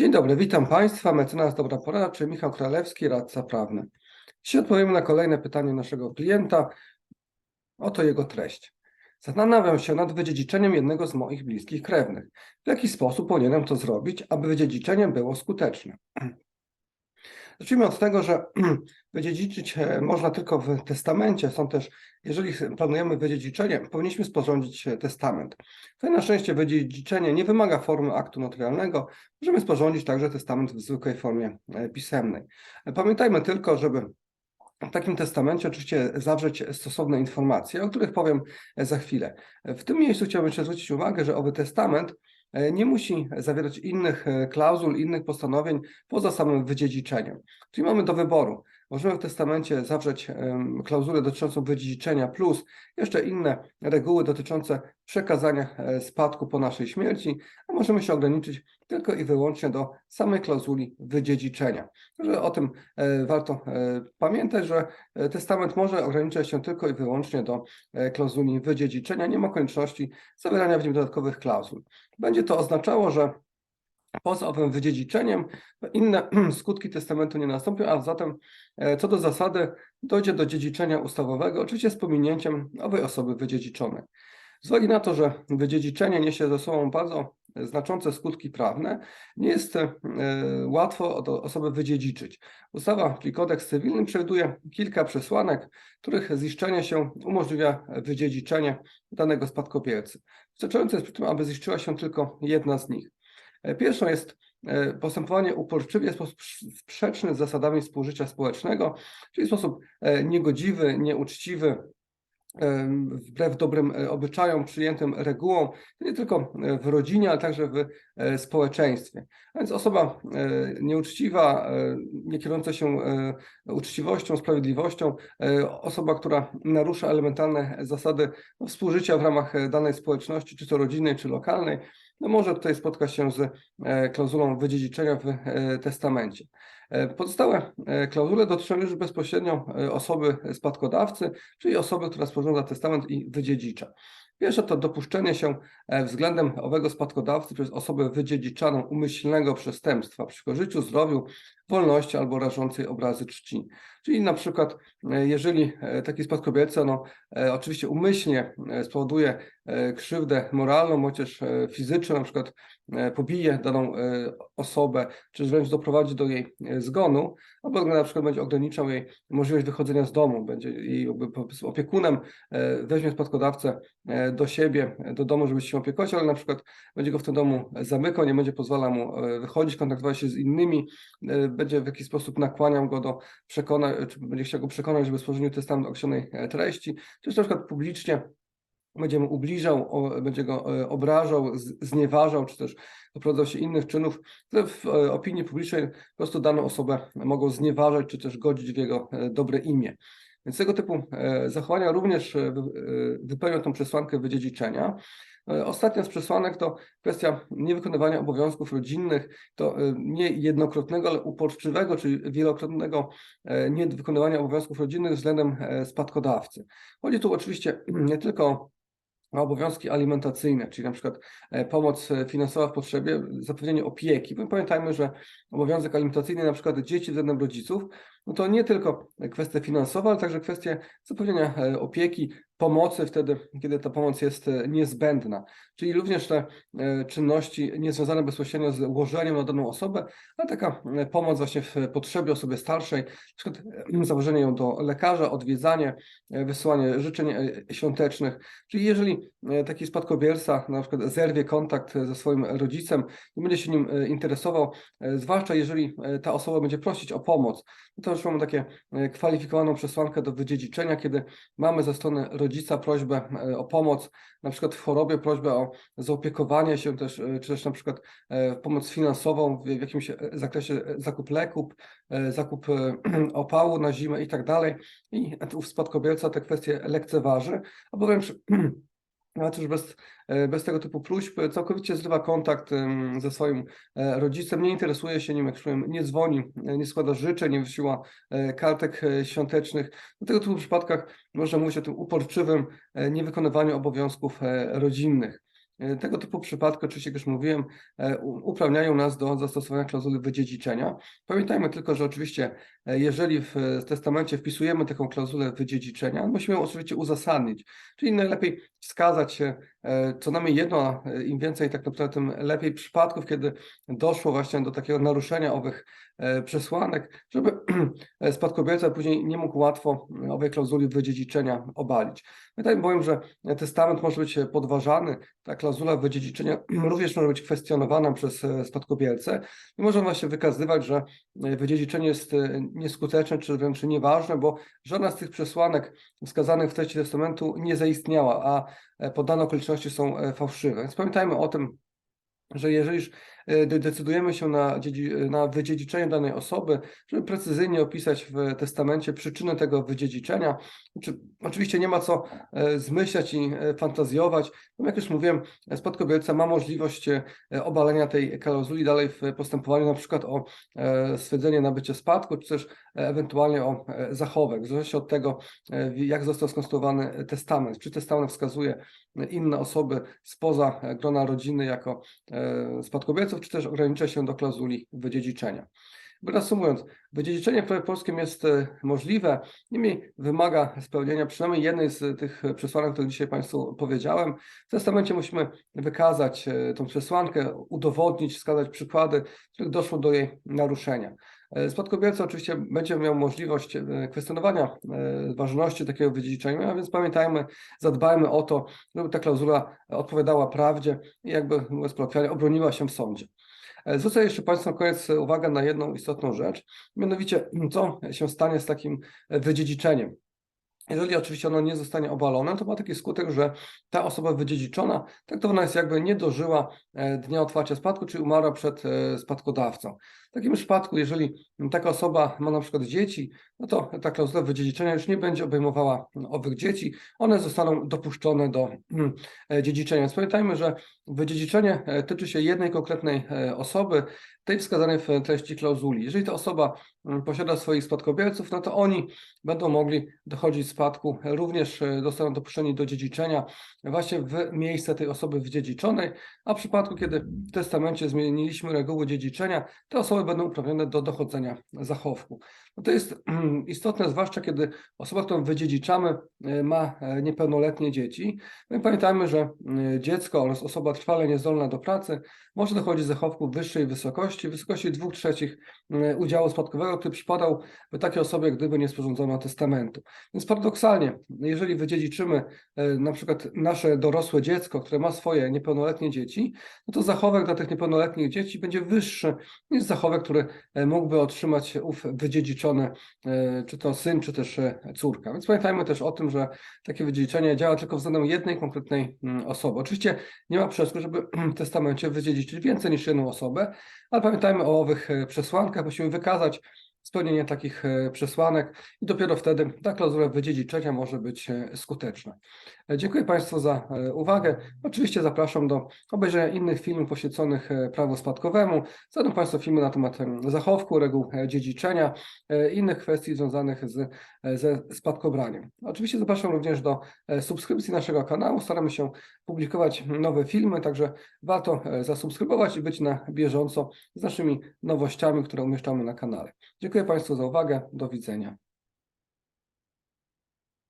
Dzień dobry, witam Państwa. Mecenas Dobra Poradczy, Michał Kralewski, radca prawny. Dzisiaj odpowiemy na kolejne pytanie naszego klienta. Oto jego treść. Zastanawiam się nad wydziedziczeniem jednego z moich bliskich krewnych. W jaki sposób powinienem to zrobić, aby wydziedziczenie było skuteczne? Zacznijmy od tego, że wydziedziczyć e, można tylko w testamencie. Są też, jeżeli planujemy wydziedziczenie, powinniśmy sporządzić e, testament. Tutaj na szczęście wydziedziczenie nie wymaga formy aktu notarialnego. Możemy sporządzić także testament w zwykłej formie e, pisemnej. Pamiętajmy tylko, żeby w takim testamencie oczywiście zawrzeć stosowne informacje, o których powiem za chwilę. W tym miejscu chciałbym jeszcze zwrócić uwagę, że owy testament nie musi zawierać innych e, klauzul, innych postanowień poza samym wydziedziczeniem. Czyli mamy do wyboru. Możemy w testamencie zawrzeć klauzulę dotyczącą wydziedziczenia plus jeszcze inne reguły dotyczące przekazania e, spadku po naszej śmierci, a możemy się ograniczyć tylko i wyłącznie do samej klauzuli wydziedziczenia. Że o tym warto pamiętać, że testament może ograniczać się tylko i wyłącznie do klauzuli wydziedziczenia, nie ma konieczności zawierania w nim dodatkowych klauzul. Będzie to oznaczało, że poza owym wydziedziczeniem inne skutki testamentu nie nastąpią, a zatem e, co do zasady dojdzie do dziedziczenia ustawowego, oczywiście z pominięciem owej osoby wydziedziczonej. Z uwagi na to, że wydziedziczenie niesie ze sobą bardzo znaczące skutki prawne, nie jest e, łatwo osoby wydziedziczyć. Ustawa, czyli kodeks cywilny przewiduje kilka przesłanek, których ziszczenie się umożliwia wydziedziczenie danego spadkobiercy. Wystarczające jest przy tym, aby ziszczyła się tylko jedna z nich. E, pierwszą jest e, postępowanie uporczywie w sposób sprzeczny z zasadami współżycia społecznego, czyli w sposób niegodziwy, nieuczciwy, wbrew dobrym e, obyczajom, przyjętym regułom, nie tylko w rodzinie, ale także w e, społeczeństwie. A więc osoba e, nieuczciwa, nie kierująca się uczciwością, sprawiedliwością, osoba, która narusza elementarne zasady współżycia w ramach danej społeczności, czy to rodzinnej, czy lokalnej, no może tutaj spotkać się z klauzulą wydziedziczenia w testamencie. E, pozostałe e, klauzule dotyczą już bezpośrednio e, osoby spadkodawcy, czyli osoby, która sporządza testament i wydziedzicza. Pierwsze to dopuszczenie się względem owego spadkodawcy przez osobę wydziedziczaną umyślnego przestępstwa przeciwko życiu, zdrowiu, wolności albo rażącej obrazy czci. Czyli na przykład, jeżeli taki spadkobierca no, oczywiście umyślnie spowoduje krzywdę moralną, chociaż fizyczną, na przykład pobije daną osobę, czy wręcz doprowadzi do jej zgonu, albo na przykład będzie ograniczał jej możliwość wychodzenia z domu, będzie jej opiekunem, weźmie spadkodawcę do siebie, do domu, żeby się opiekować, ale na przykład będzie go w tym domu zamykał, nie będzie pozwalał mu wychodzić, kontaktować się z innymi, będzie w jakiś sposób nakłaniał go do przekonania, czy będzie chciał go przekonać, żeby sporządził testament określonej treści, czy na przykład publicznie będzie mu ubliżał, będzie go e, obrażał, znieważał, czy też doprowadzał się innych czynów, które w e, opinii publicznej po prostu daną osobę mogą znieważać, czy też godzić w jego e, dobre imię. Więc tego typu zachowania również wypełnią tą przesłankę wydziedziczenia. Ostatnia z przesłanek to kwestia niewykonywania obowiązków rodzinnych, to nie jednokrotnego, ale uporczywego, czyli wielokrotnego niewykonywania obowiązków rodzinnych względem spadkodawcy. Chodzi tu oczywiście nie tylko obowiązki alimentacyjne, czyli na przykład e, pomoc e, finansowa w potrzebie, zapewnienie opieki. Pamiętajmy, że obowiązek alimentacyjny na przykład dzieci względem rodziców, no to nie tylko kwestia finansowa, ale także kwestia zapewnienia e, opieki, pomocy wtedy, kiedy ta pomoc jest e, niezbędna. Czyli również te e, czynności niezwiązane bezpośrednio z na daną osobę, ale taka e, pomoc właśnie w potrzebie osoby starszej, na przykład zawożenie ją do lekarza, odwiedzanie, wysyłanie życzeń świątecznych. Czyli jeżeli taki spadkobierca na przykład zerwie kontakt ze swoim rodzicem, nie będzie się nim interesował, zwłaszcza jeżeli ta osoba będzie prosić o pomoc, no to już mamy takie kwalifikowaną przesłankę do wydziedziczenia, kiedy mamy ze strony rodziców rodzica prośbę e, o pomoc, na przykład w chorobie prośbę o zaopiekowanie się też, e, czy też na przykład e, pomoc finansową w jakimś zakresie zakup leków, zakup opału na zimę i tak dalej. I ów spadkobierca te kwestie lekceważy, albo wręcz ale też bez, e, bez tego typu próśb całkowicie zrywa kontakt ze swoim e, rodzicem, nie interesuje się nim, jak powiem, nie dzwoni, e, nie składa życzeń, nie wysyła kartek świątecznych. W tego typu przypadkach można mówić o tym uporczywym niewykonywaniu obowiązków rodzinnych. Tego typu przypadki, oczywiście jak już mówiłem, e, uprawniają nas do zastosowania klauzuli wydziedziczenia. Pamiętajmy tylko, że oczywiście e, jeżeli w testamencie wpisujemy taką klauzulę wydziedziczenia, musimy ją oczywiście uzasadnić, czyli najlepiej wskazać e, co najmniej jedno, im więcej tak naprawdę tym lepiej przypadków, kiedy doszło właśnie do takiego naruszenia owych przesłanek, żeby spadkobierca później nie mógł łatwo owej klauzuli wydziedziczenia obalić. Pamiętajmy bowiem, że testament może być podważany, ta klauzula wydziedziczenia również może być kwestionowana przez e, spadkobiercę i może właśnie wykazywać, że e, wydziedziczenie jest e, nieskuteczne czy wręcz nieważne, bo żadna z tych przesłanek wskazanych w treści testamentu nie zaistniała, a podane okoliczności są fałszywe. Więc pamiętajmy o tym, że jeżeli decydujemy się na, dziedzi- na wydziedziczenie danej osoby, żeby precyzyjnie opisać w testamencie przyczynę tego wydziedziczenia, czy, oczywiście nie ma co e, zmyślać i e, fantazjować. Jak już mówiłem, e, spadkobierca ma możliwość e, obalenia tej klauzuli dalej w postępowaniu, na przykład o e, stwierdzenie nabycia spadku, czy też e, ewentualnie o e, zachowek, w zależności od tego, e, jak został skonstruowany testament. Czy testament wskazuje inne osoby spoza e, grona rodziny jako e, czy też ogranicza się do klauzuli wydziedziczenia. Reasumując, wydziedziczenie w prawie polskim jest e, możliwe, niemniej wymaga spełnienia przynajmniej jednej z tych przesłanek, które dzisiaj Państwu powiedziałem. W testamencie musimy wykazać e, tą przesłankę, udowodnić, wskazać przykłady, w których doszło do jej naruszenia. E, Spadkobierca oczywiście będzie miał możliwość e, kwestionowania e, ważności takiego wydziedziczenia, a więc pamiętajmy, zadbajmy o to, żeby ta klauzula odpowiadała prawdzie i jakby mówiąc kolokwialnie, obroniła się w sądzie. Zwrócę jeszcze Państwu na koniec uwagę na jedną istotną rzecz, mianowicie co się stanie z takim wydziedziczeniem. Jeżeli oczywiście ono nie zostanie obalone, to ma taki skutek, że ta osoba wydziedziczona traktowana jest jakby nie dożyła e, dnia otwarcia spadku, czy umarła przed e, spadkodawcą. W takim przypadku, jeżeli taka osoba ma na przykład dzieci, no to ta klauzula wydziedziczenia już nie będzie obejmowała owych dzieci, one zostaną dopuszczone do e, dziedziczenia. Więc pamiętajmy, że wydziedziczenie tyczy się jednej konkretnej osoby, tej wskazanej w treści klauzuli. Jeżeli ta osoba posiada swoich spadkobierców, no to oni będą mogli dochodzić spadku, również e, zostaną dopuszczeni do dziedziczenia właśnie w miejsce tej osoby wydziedziczonej, a w przypadku, kiedy w testamencie zmieniliśmy reguły dziedziczenia, te osoby będą uprawnione do dochodzenia zachowku. No to jest istotne, zwłaszcza kiedy osoba, którą wydziedziczamy, e, ma e, niepełnoletnie dzieci. No i pamiętajmy, że e, dziecko oraz osoba trwale niezdolna do pracy może dochodzić zachowku wyższej wysokości, wysokości 2 trzecich udziału spadkowego, który przypadał by takiej osobie, gdyby nie sporządzono testamentu. Więc paradoksalnie, jeżeli wydziedziczymy na przykład nasze dorosłe dziecko, które ma swoje niepełnoletnie dzieci, no to zachowek dla tych niepełnoletnich dzieci będzie wyższy niż zachowek, który e, mógłby otrzymać ów wydziedziczony, e, czy to syn, czy też e, córka. Więc pamiętajmy też o tym, że takie wydziedziczenie działa tylko względem jednej konkretnej mm, osoby. Oczywiście nie ma przeszkód, żeby w testamencie wydziedziczyć więcej niż jedną osobę, ale pamiętajmy o owych przesłankach, musimy wykazać spełnienie takich e, przesłanek i dopiero wtedy ta klauzula wydziedziczenia może być e, skuteczna. E, Dziękuję Państwu za uwagę. Oczywiście zapraszam do obejrzenia innych filmów poświęconych prawu spadkowemu. Znajdą Państwo filmy na temat em, zachowku, reguł dziedziczenia, innych kwestii związanych z, ze spadkobraniem. Oczywiście zapraszam również do subskrypcji naszego kanału. Staramy się publikować nowe filmy, także warto zasubskrybować i być na bieżąco z naszymi nowościami, które umieszczamy na kanale. Dziękuję Państwu za uwagę. Do widzenia.